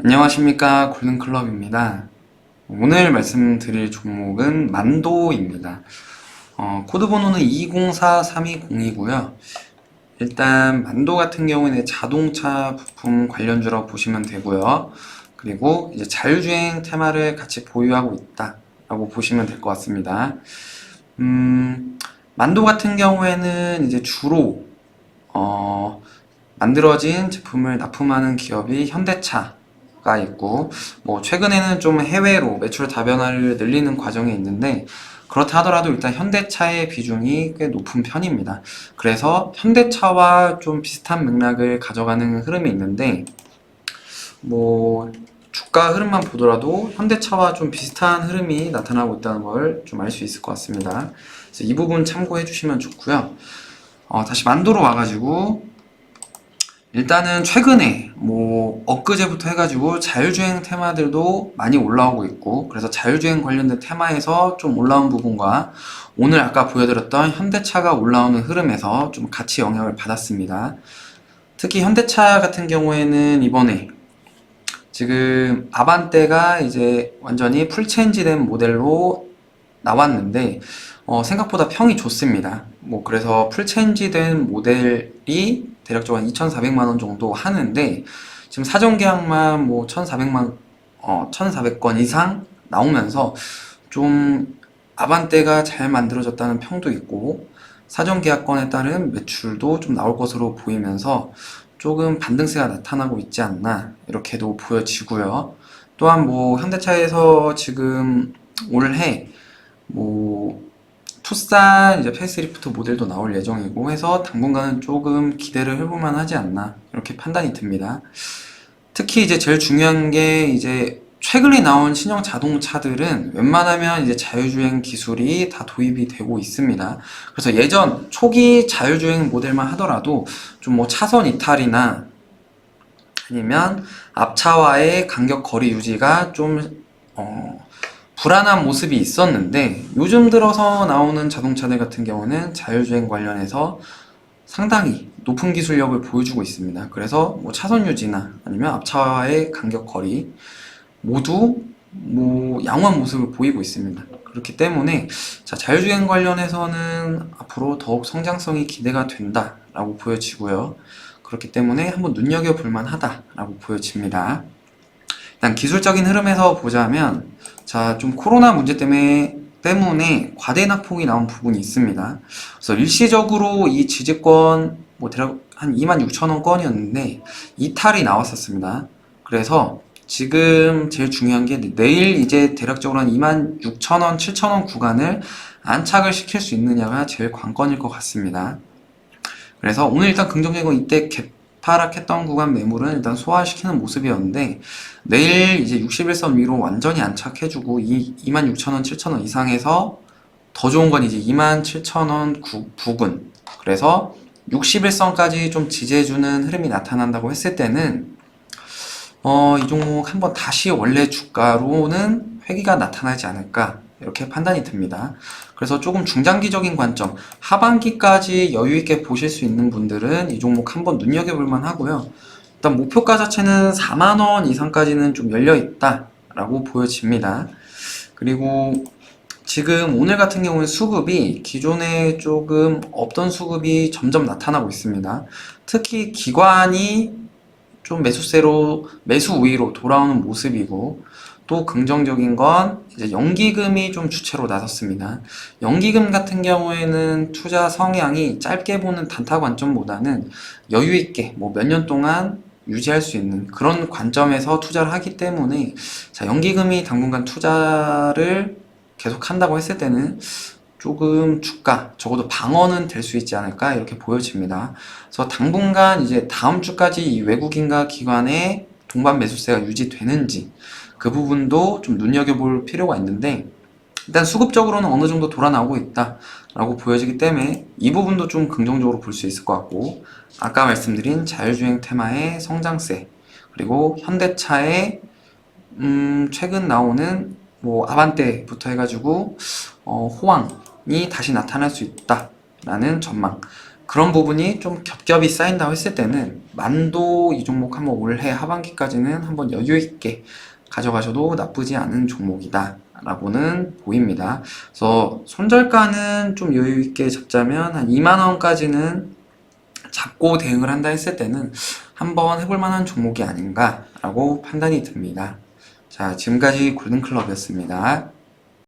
안녕하십니까 골든클럽입니다. 오늘 말씀드릴 종목은 만도입니다. 어, 코드 번호는 204320이고요. 일단 만도 같은 경우에는 자동차 부품 관련주라고 보시면 되고요. 그리고 이제 자율주행 테마를 같이 보유하고 있다 라고 보시면 될 것 같습니다. 음, 만도 같은 경우에는 이제 주로 어, 만들어진 제품을 납품하는 기업이 현대차 가 있고, 뭐, 최근에는 좀 해외로 매출 다변화를 늘리는 과정에 있는데, 그렇다 하더라도 일단 현대차의 비중이 꽤 높은 편입니다. 그래서 현대차와 좀 비슷한 맥락을 가져가는 흐름이 있는데, 뭐, 주가 흐름만 보더라도 현대차와 좀 비슷한 흐름이 나타나고 있다는 걸 좀 알 수 있을 것 같습니다. 그래서 이 부분 참고해 주시면 좋고요. 어, 다시 만도로 와가지고, 일단은 최근에 뭐 엊그제부터 해가지고 자율주행 테마들도 많이 올라오고 있고 그래서 자율주행 관련된 테마에서 좀 올라온 부분과 오늘 아까 보여드렸던 현대차가 올라오는 흐름에서 좀 같이 영향을 받았습니다. 특히 현대차 같은 경우에는 이번에 지금 아반떼가 이제 완전히 풀체인지된 모델로 나왔는데 어, 생각보다 평이 좋습니다. 뭐 그래서 풀체인지된 모델이 대략적으로 한 2,400만 원 정도 하는데 지금 사전 계약만 뭐 1,400만 어 1,400건 이상 나오면서 좀 아반떼가 잘 만들어졌다는 평도 있고 사전 계약건에 따른 매출도 좀 나올 것으로 보이면서 조금 반등세가 나타나고 있지 않나 이렇게도 보여지고요. 또한 뭐 현대차에서 지금 올해 뭐 투싼 이제 페이스리프트 모델도 나올 예정이고 해서 당분간은 조금 기대를 해볼만 하지 않나 이렇게 판단이 듭니다. 특히 이제 제일 중요한 게 이제 최근에 나온 신형 자동차들은 웬만하면 이제 자율주행 기술이 다 도입이 되고 있습니다. 그래서 예전 초기 자율주행 모델만 하더라도 좀 뭐 차선 이탈이나 아니면 앞차와의 간격 거리 유지가 좀 어, 불안한 모습이 있었는데 요즘 들어서 나오는 자동차들 같은 경우는 자율주행 관련해서 상당히 높은 기술력을 보여주고 있습니다. 그래서 뭐 차선 유지나 아니면 앞차와의 간격 거리 모두 뭐 양호한 모습을 보이고 있습니다. 그렇기 때문에 자, 자율주행 관련해서는 앞으로 더욱 성장성이 기대가 된다라고 보여지고요. 그렇기 때문에 한번 눈여겨볼 만하다라고 보여집니다. 일단 기술적인 흐름에서 보자면 자, 좀 코로나 문제 때문에 때문에 과대 낙폭이 나온 부분이 있습니다. 그래서 일시적으로 이 지지권 뭐 대략 한 26,000원 건이었는데 이탈이 나왔었습니다. 그래서 지금 제일 중요한 게 내일 이제 대략적으로 한 26,000원, 7,000원 구간을 안착을 시킬 수 있느냐가 제일 관건일 것 같습니다. 그래서 오늘 일단 긍정적으로 이때 개 파락했던 구간 매물은 일단 소화시키는 모습이었는데 내일 이제 61선 위로 완전히 안착해주고 이 26,000원, 7,000원 이상에서 더 좋은 건 이제 27,000원 구, 부근. 그래서 61선까지 좀 지지해주는 흐름이 나타난다고 했을 때는 어, 이 종목 한번 다시 원래 주가로는 회귀가 나타나지 않을까 이렇게 판단이 듭니다. 그래서 조금 중장기적인 관점, 하반기까지 여유 있게 보실 수 있는 분들은 이 종목 한번 눈여겨볼 만 하고요. 일단 목표가 자체는 4만 원 이상까지는 좀 열려 있다라고 보여집니다. 그리고 지금 오늘 같은 경우는 수급이 기존에 조금 없던 수급이 점점 나타나고 있습니다. 특히 기관이 좀 매수세로 매수 우위로 돌아오는 모습이고 또 긍정적인 건 이제 연기금이 좀 주체로 나섰습니다. 연기금 같은 경우에는 투자 성향이 짧게 보는 단타 관점보다는 여유 있게 뭐 몇 년 동안 유지할 수 있는 그런 관점에서 투자를 하기 때문에 자, 연기금이 당분간 투자를 계속 한다고 했을 때는 조금 주가 적어도 방어는 될 수 있지 않을까 이렇게 보여집니다. 그래서 당분간 이제 다음 주까지 이 외국인과 기관의 동반 매수세가 유지되는지 그 부분도 좀 눈여겨볼 필요가 있는데 일단 수급적으로는 어느 정도 돌아 나오고 있다라고 보여지기 때문에 이 부분도 좀 긍정적으로 볼 수 있을 것 같고 아까 말씀드린 자율주행 테마의 성장세 그리고 현대차의 음 최근 나오는 뭐 아반떼부터 해가지고 어 호황이 다시 나타날 수 있다라는 전망 그런 부분이 좀 겹겹이 쌓인다고 했을 때는 만도 이 종목 한번 올해 하반기까지는 한번 여유 있게 가져가셔도 나쁘지 않은 종목이다 라고는 보입니다. 그래서 손절가는 좀 여유 있게 잡자면 한 2만 원까지는 잡고 대응을 한다 했을 때는 한번 해볼 만한 종목이 아닌가라고 판단이 듭니다. 자, 지금까지 골든클럽이었습니다.